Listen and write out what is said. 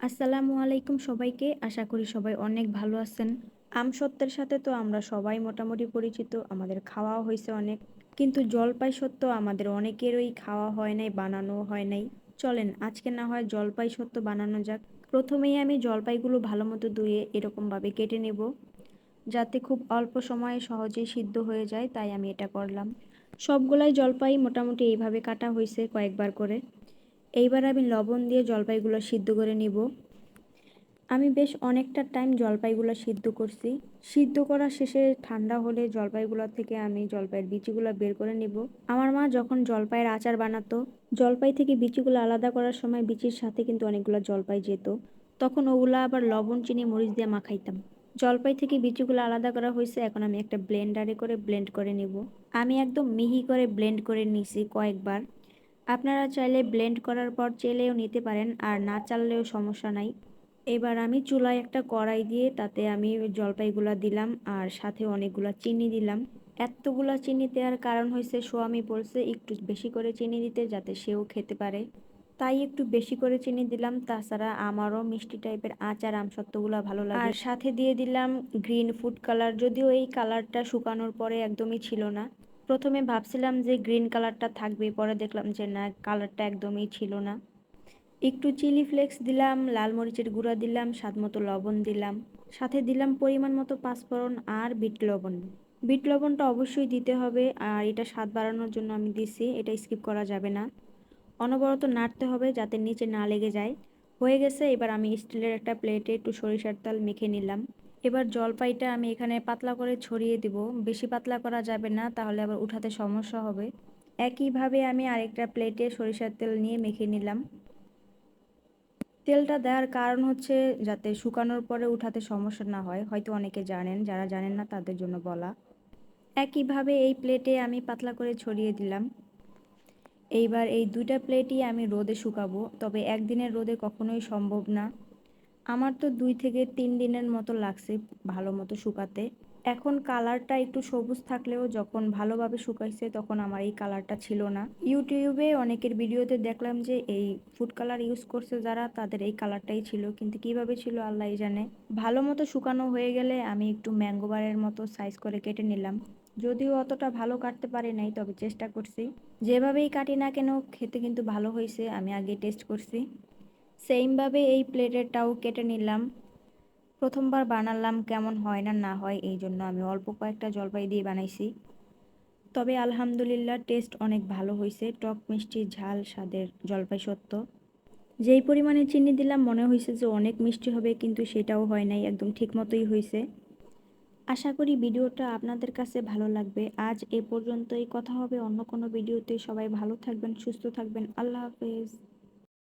আসসালামু আলাইকুম সবাইকে। আশা করি সবাই অনেক ভালো আছেন। আমসত্ত্বের সাথে তো আমরা সবাই মোটামুটি পরিচিত, আমাদের খাওয়াও হয়েছে অনেক। কিন্তু জলপাই সত্ত্ব আমাদের অনেকেরই খাওয়া হয় নাই বানানো হয় নাই। চলেন, আজকে না হয় জলপাই সত্য বানানো যাক। প্রথমেই আমি জলপাইগুলো ভালো মতো ধুয়ে এরকমভাবে কেটে নেব। যাতে খুব অল্প সময়ে সহজেই সিদ্ধ হয়ে যায়, তাই আমি এটা করলাম। সবগুলাই জলপাই মোটামুটি এইভাবে কাটা হয়েছে কয়েকবার করে। এইবার আমি লবণ দিয়ে জলপাইগুলো সিদ্ধ করে নিব। আমি বেশ অনেকটা টাইম জলপাইগুলো সিদ্ধ করছি। সিদ্ধ করা শেষে ঠান্ডা হলে জলপাইগুলো থেকে আমি জলপাইয়ের বিচিগুলো বের করে নিব। আমার মা যখন জলপাইয়ের আচার বানাতো, জলপাই থেকে বিচিগুলো আলাদা করার সময় বিচির সাথে কিন্তু অনেকগুলো জলপাই যেত। তখন ওগুলো আবার লবণ, চিনি, মরিচ দিয়ে মাখাইতাম। জলপাই থেকে বিচিগুলো আলাদা করা হয়েছে, এখন আমি একটা ব্লেন্ডারে করে ব্লেন্ড করে নিব। আমি একদম মিহি করে ব্লেন্ড করে নিছি কয়েকবার। আপনারা চাইলে ব্লেন্ড করার পর চেলেও নিতে পারেন, আর না চাললেও সমস্যা নাই। এবার আমি চুলায় একটা কড়াই দিয়ে তাতে আমি জলপাইগুলা দিলাম, আর সাথে অনেকগুলা চিনি দিলাম। এতগুলা চিনি দেওয়ার কারণ হয়েছে সোয়ামি বলছে একটু বেশি করে চিনি দিতে যাতে সেও খেতে পারে। তাই একটু বেশি করে চিনি দিলাম, তাছাড়া আমারও মিষ্টি টাইপের আচার আমসত্ত্বগুলো ভালো লাগে। আর সাথে দিয়ে দিলাম গ্রিন ফুড কালার, যদিও এই কালারটা শুকানোর পরে একদমই ছিল না। প্রথমে ভাবছিলাম যে গ্রিন কালারটা থাকবে পরে দেখলাম যে না, কালারটা একদমই ছিল না। একটু চিলি ফ্লেক্স দিলাম, লাল মরিচের গুঁড়া দিলাম, স্বাদ মতো লবণ দিলাম। সাথে দিলাম পরিমাণ মতো পাঁচফোড়ন আর বিট লবণ। বিট লবণটা অবশ্যই দিতে হবে, আর এটা স্বাদ বাড়ানোর জন্য আমি দিছি, এটা স্কিপ করা যাবে না। অনবরত নাড়তে হবে যাতে নিচে না লেগে যায়। হয়ে গেছে, এবার আমি স্টিলের একটা প্লেটে একটু সরিষার তেল মেখে নিলাম। এবার জলপাইটা আমি এখানে পাতলা করে ছড়িয়ে দিব। বেশি পাতলা করা যাবে না, তাহলে আবার উঠাতে সমস্যা হবে। একইভাবে আমি আরেকটা প্লেটে সরিষার তেল নিয়ে মেখে নিলাম। তেলটা দেওয়ার কারণ হচ্ছে যাতে শুকানোর পরে উঠাতে সমস্যা না হয়। হয়তো অনেকে জানেন, যারা জানেন না তাদের জন্য বলা। একইভাবে এই প্লেটে আমি পাতলা করে ছড়িয়ে দিলাম। এইবার এই দুইটা প্লেটই আমি রোদে শুকাবো, তবে একদিনের রোদে কখনোই সম্ভব না। আমার তো দুই থেকে তিন দিনের মতো লাগছে ভালো মতো শুকাতে। এখন কালারটা একটু সবুজ থাকলেও যখন ভালোভাবে শুকাইছে তখন আমার এই কালারটা ছিল না। ইউটিউবে অনেকের ভিডিওতে দেখলাম যে এই ফুড কালার ইউজ করছে যারা, তাদের এই কালারটাই ছিল। কিন্তু কীভাবে ছিল আল্লাহ জানে। ভালো মতো শুকানো হয়ে গেলে আমি একটু ম্যাঙ্গোবারের মতো সাইজ করে কেটে নিলাম। যদিও অতটা ভালো কাটতে পারি নাই, তবে চেষ্টা করছি। যেভাবেই কাটি না কেন, খেতে কিন্তু ভালো হয়েছে আমি আগে টেস্ট করছি। সেমভাবে এই প্লেটেরটাও কেটে নিলাম। প্রথমবার বানালাম কেমন হয় না না হয়, এই জন্য আমি অল্প কয়েকটা জলপাই দিয়ে বানাইছি। তবে আলহামদুলিল্লাহ টেস্ট অনেক ভালো হয়েছে টক মিষ্টি ঝাল স্বাদের জলপাই সত্য। যেই পরিমাণে চিনি দিলাম মনে হয়েছে যে অনেক মিষ্টি হবে, কিন্তু সেটাও হয় নাই, একদম ঠিক মতোই হয়েছে আশা করি ভিডিওটা আপনাদের কাছে ভালো লাগবে। আজ এ পর্যন্তই, কথা হবে অন্য কোনো ভিডিওতে। সবাই ভালো থাকবেন, সুস্থ থাকবেন। আল্লাহ হাফেজ।